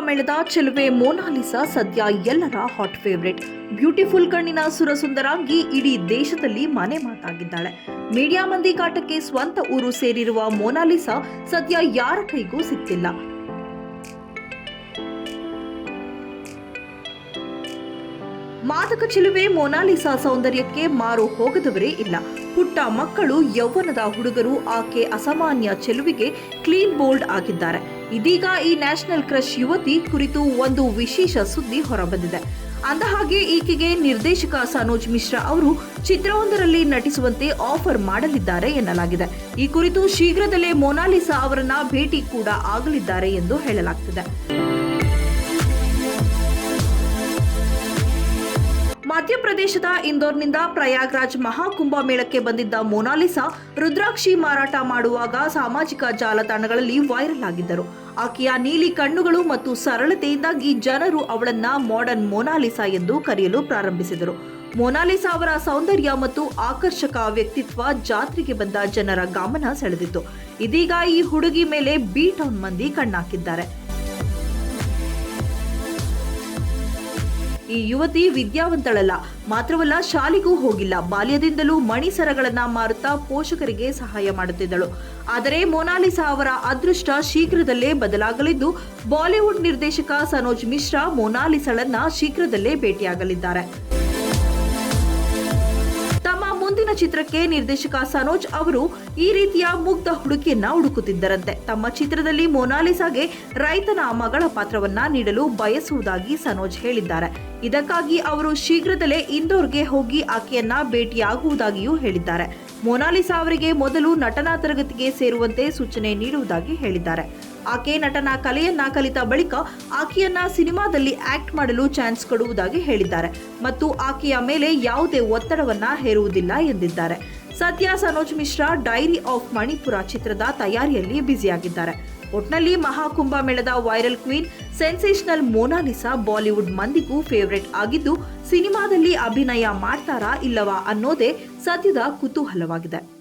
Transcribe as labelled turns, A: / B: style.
A: ಮಹಾಕುಂಭಮೇಳದ ಚೆಲುವೆ ಮೋನಾಲಿಸಾ ಸದ್ಯ ಎಲ್ಲರ ಹಾಟ್ ಫೇವರೇಟ್. ಬ್ಯೂಟಿಫುಲ್ ಕಣ್ಣಿನ ಸುರಸುಂದರಾಂಗಿ ಇಡೀ ದೇಶದಲ್ಲಿ ಮನೆ ಮಾತಾಗಿದ್ದಾಳೆ. ಮೀಡಿಯಾ ಮಂದಿ ಕಾಟಕ್ಕೆ ಸ್ವಂತ ಊರು ಸೇರಿರುವ ಮೋನಾಲಿಸಾ ಸದ್ಯ ಯಾರ ಕೈಗೂ ಸಿಗ್ತಿಲ್ಲ ಮಾದಕ ಚೆಲುವೆ ಮೊನಾಲಿಸಾ ಸೌಂದರ್ಯಕ್ಕೆ ಮಾರು ಹೋಗದವರೇ ಇಲ್ಲ. ಪುಟ್ಟ ಮಕ್ಕಳು ಯೌವನದ ಹುಡುಗರು ಆಕೆ ಅಸಾಮಾನ್ಯ ಚೆಲುವಿಗೆ ಕ್ಲೀನ್ ಬೋಲ್ಡ್ ಆಗಿದ್ದಾರೆ. ಇದೀಗ ಈ ನ್ಯಾಷನಲ್ ಕ್ರಶ್ ಯುವತಿ ಕುರಿತು ಒಂದು ವಿಶೇಷ ಸುದ್ದಿ ಹೊರಬಂದಿದೆ. ಅಂದಹಾಗೆ ಈಕೆಗೆ ನಿರ್ದೇಶಕ ಸನೋಜ್ ಮಿಶ್ರಾ ಅವರು ಚಿತ್ರವೊಂದರಲ್ಲಿ ನಟಿಸುವಂತೆ ಆಫರ್ ಮಾಡಲಿದ್ದಾರೆ ಎನ್ನಲಾಗಿದೆ. ಈ ಕುರಿತು ಶೀಘ್ರದಲ್ಲೇ ಮೊನಾಲಿಸಾ ಅವರನ್ನ ಭೇಟಿ ಕೂಡ ಆಗಲಿದ್ದಾರೆ ಎಂದು ಹೇಳಲಾಗ್ತಿದೆ. ಮಧ್ಯಪ್ರದೇಶದ ಇಂದೋರ್ನಿಂದ ಪ್ರಯಾಗ್ರಾಜ್ ಮಹಾಕುಂಭ ಮೇಳಕ್ಕೆ ಬಂದಿದ್ದ ಮೊನಾಲಿಸಾ ರುದ್ರಾಕ್ಷಿ ಮಾರಾಟ ಮಾಡುವಾಗ ಸಾಮಾಜಿಕ ಜಾಲತಾಣಗಳಲ್ಲಿ ವೈರಲ್ ಆಗಿದ್ದರು. ಆಕೆಯ ನೀಲಿ ಕಣ್ಣುಗಳು ಮತ್ತು ಸರಳತೆಯಿಂದಾಗಿ ಜನರು ಅವಳನ್ನ ಮಾಡರ್ನ್ ಮೊನಾಲಿಸಾ ಎಂದು ಕರೆಯಲು ಪ್ರಾರಂಭಿಸಿದರು. ಮೊನಾಲಿಸಾ ಅವರ ಸೌಂದರ್ಯ ಮತ್ತು ಆಕರ್ಷಕ ವ್ಯಕ್ತಿತ್ವ ಜಾತ್ರೆಗೆ ಬಂದ ಜನರ ಗಮನ ಸೆಳೆದಿತ್ತು. ಇದೀಗ ಈ ಹುಡುಗಿ ಮೇಲೆ ಬೀಟೌನ್ ಮಂದಿ ಕಣ್ಣಾಕಿದ್ದಾರೆ. ಈ ಯುವತಿ ವಿದ್ಯಾವಂತಳಲ್ಲ. ಮಾತ್ರವಲ್ಲ ಶಾಲೆಗೂ ಹೋಗಿಲ್ಲ. ಬಾಲ್ಯದಿಂದಲೂ ಮಣಿಸರಗಳನ್ನ ಮಾರುತ್ತಾ ಪೋಷಕರಿಗೆ ಸಹಾಯ ಮಾಡುತ್ತಿದ್ದಳು. ಆದರೆ ಮೊನಾಲಿಸಾ ಅವರ ಅದೃಷ್ಟ ಶೀಘ್ರದಲ್ಲೇ ಬದಲಾಗಲಿದ್ದು, ಬಾಲಿವುಡ್ ನಿರ್ದೇಶಕ ಸನೋಜ್ ಮಿಶ್ರಾ ಮೊನಾಲಿಸಳನ್ನ ಶೀಘ್ರದಲ್ಲೇ ಭೇಟಿಯಾಗಲಿದ್ದಾರೆ. ಚಿತ್ರಕ್ಕೆ ನಿರ್ದೇಶಕ ಸನೋಜ್ ಅವರು ಈ ರೀತಿಯ ಮುಗ್ಧ ಹುಡುಕಿಯನ್ನ ಹುಡುಕುತ್ತಿದ್ದರಂತೆ. ತಮ್ಮ ಚಿತ್ರದಲ್ಲಿ ಮೊನಾಲಿಸಾಗೆ ರೈತನ ಮಗಳ ಪಾತ್ರವನ್ನ ನೀಡಲು ಬಯಸುವುದಾಗಿ ಸನೋಜ್ ಹೇಳಿದ್ದಾರೆ. ಇದಕ್ಕಾಗಿ ಅವರು ಶೀಘ್ರದಲ್ಲೇ ಇಂದೋರ್ಗೆ ಹೋಗಿ ಆಕೆಯನ್ನ ಭೇಟಿಯಾಗುವುದಾಗಿಯೂ ಹೇಳಿದ್ದಾರೆ. ಮೊನಾಲಿಸಾ ಅವರಿಗೆ ಮೊದಲು ನಟನಾ ತರಗತಿಗೆ ಸೇರುವಂತೆ ಸೂಚನೆ ನೀಡುವುದಾಗಿ ಹೇಳಿದ್ದಾರೆ. ಆಕೆ ನಟನ ಕಲೆಯನ್ನ ಕಲಿತ ಬಳಿಕ ಆಕೆಯನ್ನ ಸಿನಿಮಾದಲ್ಲಿ ಆಕ್ಟ್ ಮಾಡಲು ಚಾನ್ಸ್ ಕೊಡುವುದಾಗಿ ಹೇಳಿದ್ದಾರೆ ಮತ್ತು ಆಕೆಯ ಮೇಲೆ ಯಾವುದೇ ಒತ್ತಡವನ್ನ ಹೇರುವುದಿಲ್ಲ ಎಂದಿದ್ದಾರೆ. ಸದ್ಯ ಸನೋಜ್ ಮಿಶ್ರಾ, ಡೈರಿ ಆಫ್ ಮಣಿಪುರ ಚಿತ್ರದ ತಯಾರಿಯಲ್ಲಿ ಬ್ಯುಸಿಯಾಗಿದ್ದಾರೆ. ಒಟ್ನಲ್ಲಿ ಮಹಾಕುಂಭ ಮೇಳದ viral queen, sensational Monalisa Bollywood ಮಂದಿಗೂ favourite ಆಗಿದ್ದು, ಸಿನಿಮಾದಲ್ಲಿ ಅಭಿನಯ ಮಾಡ್ತಾರಾ ಇಲ್ಲವಾ ಅನ್ನೋದೇ ಸದ್ಯದ ಕುತೂಹಲವಾಗಿದೆ.